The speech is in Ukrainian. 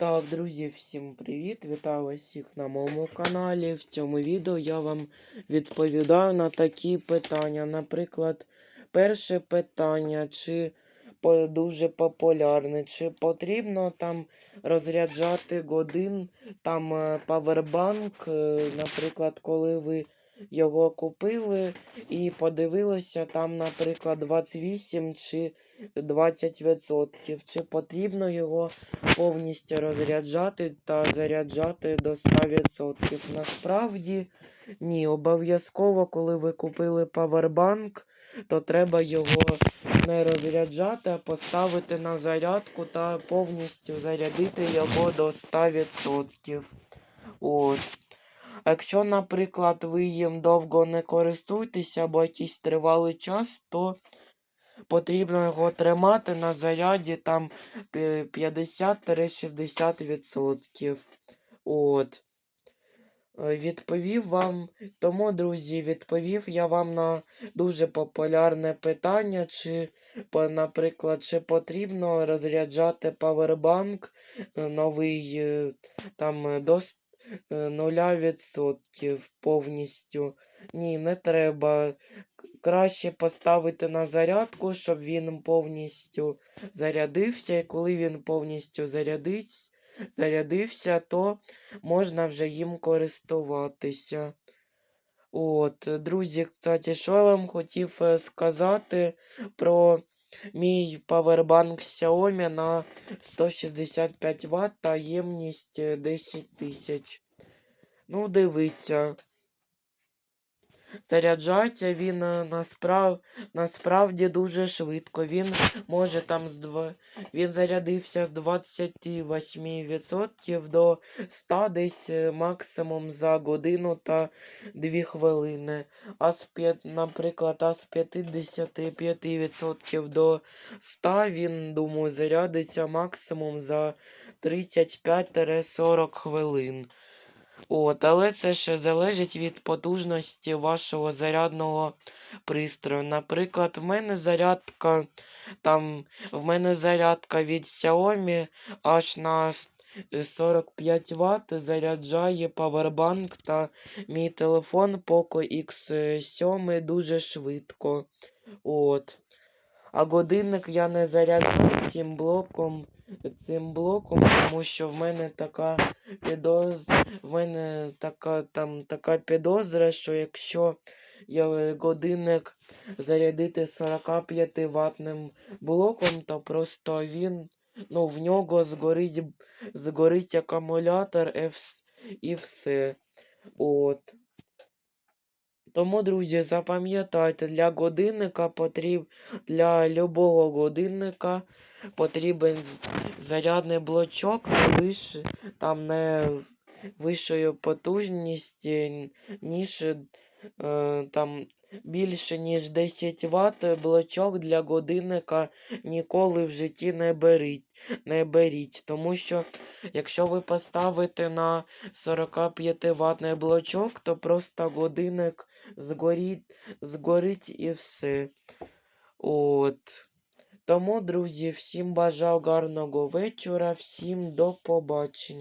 Так, друзі, всім привіт! Вітаю всіх на моєму каналі. В цьому відео я вам відповідаю на такі питання. Наприклад, перше питання, чи дуже популярне, чи потрібно там розряджати годин, там е, павербанк, е, наприклад, коли ви його купили і подивилися, там, наприклад, 28 чи 20%. Чи потрібно його повністю розряджати та заряджати до 100%. Насправді, ні, обов'язково, коли ви купили павербанк, то треба його не розряджати, а поставити на зарядку та повністю зарядити його до 100%. От. А якщо, наприклад, ви їм довго не користуєтеся або якийсь тривалий час, то потрібно його тримати на заряді там пі- 50-60%. От. Відповів вам, тому, друзі, відповів я вам на дуже популярне питання, чи, наприклад, чи потрібно розряджати павербанк е, новий е, там до 0% повністю. Ні, не треба. Краще поставити на зарядку, щоб він повністю зарядився, і коли він повністю зарядився, то можна вже їм користуватися. От, е, друзі, кстати, що я вам хотів е, сказати про мій павербанк Xiaomi на 165 Вт та ємність е, 10 тисяч. Ну, дивіться. Заряджається він е, насправ... насправді дуже швидко. Він може там з дв... він зарядився з 28% до 100 десь е, максимум за годину та 2 хвилини. А з 5, наприклад, а з 55% до 100 він, думаю, зарядиться максимум за 35-40 хвилин. От, але це ще залежить від потужності вашого зарядного пристрою. Наприклад, в мене зарядка там, в мене зарядка від Xiaomi аж на е, 45 Вт заряджає павербанк та мій телефон Poco X7 дуже швидко. От. А годинник я не заряджаю цим блоком, цим блоком, тому що в мене така підозра, в мене така там така підозра, що якщо я годинник зарядити 45 ватним блоком, то просто він, ну, в нього згорить, згорить акумулятор і все. От. Тому, друзі, запам'ятайте, для годинника потріб... для любого годинника потрібен зарядний блочок не там не вищою потужністю, ніж е, там більше ніж 10 Вт блочок для годинника ніколи в житті не беріть, не беріть. Тому що якщо ви поставите на 45 ватний блочок, то просто годинник згоріть, згорить і все. От. Тому, друзі, всім бажаю гарного вечора, всім до побачення.